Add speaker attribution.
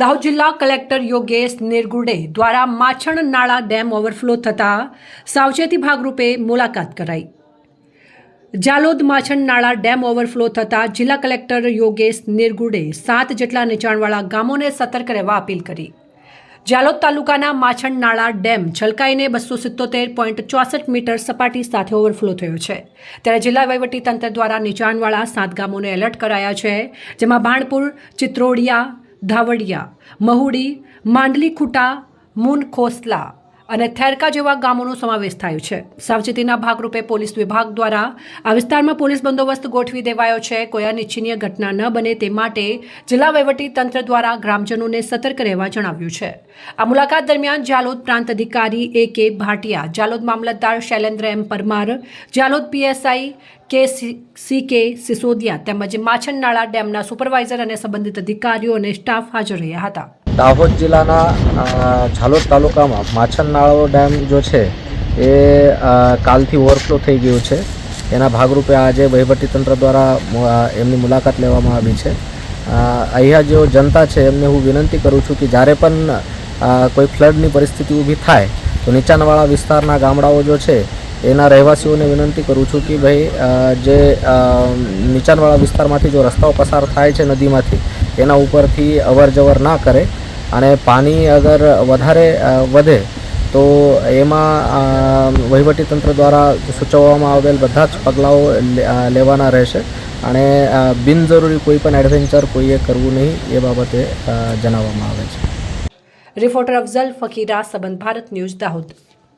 Speaker 1: દાહોદ જિલ્લા કલેક્ટર યોગેશ નિરગુડે દ્વારા માછણ નાળા ડેમ ઓવરફ્લો થતાં સાવચેતી ભાગરૂપે મુલાકાત કરાઈ. જાલોદ માછણ નાળા ડેમ ઓવરફ્લો થતાં જિલ્લા કલેક્ટર યોગેશ નિરગુડે સાત જેટલા નીચાણવાળા ગામોને સતર્ક રહેવા અપીલ કરી. જાલોદ તાલુકાના માછણ નાળા ડેમ છલકાઈને બસો સિત્તોતેર પોઈન્ટ ચોસઠ મીટર સપાટી સાથે ઓવરફ્લો થયો છે. ત્યારે જિલ્લા વહીવટીતંત્ર દ્વારા નીચાણવાળા સાત ગામોને એલર્ટ કરાયા છે, જેમાં ભાણપુર ચિત્રોડિયા धावडिया महुडी मांडली खुटा मून खोसला. અને થેરકા જેવા ગામોનો સમાવેશ થાય છે. સાવચેતીના ભાગરૂપે પોલીસ વિભાગ દ્વારા આ વિસ્તારમાં પોલીસ બંદોબસ્ત ગોઠવી દેવાયો છે. કોઈ અનિચ્છનીય ઘટના ન બને તે માટે જિલ્લા તંત્ર દ્વારા ગ્રામજનોને સતર્ક રહેવા જણાવ્યું છે. આ મુલાકાત દરમિયાન જાલોદ પ્રાંત અધિકારી A K Bhatia, Jhalod Mamlatdar Shailendra M Parmar, Jhalod PSI K C K Sisodiya તેમજ માછનનાળા ડેમના સુપરવાઇઝર અને સંબંધિત અધિકારીઓ અને સ્ટાફ હાજર રહ્યા હતા.
Speaker 2: દાહોદ જિલ્લાના ઝાલોદ તાલુકામાં માછનનાળો ડેમ જો છે, એ કાલથી ઓવરફ્લો થઈ ગયું છે. એના ભાગરૂપે આજે વહીવટીતંત્ર દ્વારા એમની મુલાકાત લેવામાં આવી છે. અહીંયા જેઓ જનતા છે, એમને હું વિનંતી કરું છું કે જ્યારે પણ કોઈ ફ્લડની પરિસ્થિતિ ઊભી થાય, તો નીચાણવાળા વિસ્તારના ગામડાઓ જો છે, એના રહેવાસીઓને વિનંતી કરું છું કે ભાઈ જે નીચાણવાળા વિસ્તારમાંથી જો રસ્તાઓ પસાર થાય છે નદીમાંથી, એના ઉપરથી અવર જવર ના કરે. અને પાણી અગર વધારે વધે, તો એમાં વહીવટીતંત્ર દ્વારા સૂચવવામાં આવેલ બધા જ પગલાઓ લેવાના રહેશે. અને બિનજરૂરી કોઈ પણ એડવેન્ચર કોઈએ કરવું નહીં એ બાબતે જણાવવામાં આવે છે.
Speaker 1: રિપોર્ટર અફઝલ ફકીરા, સંબંધ ભારત ન્યૂઝ દાહોદ.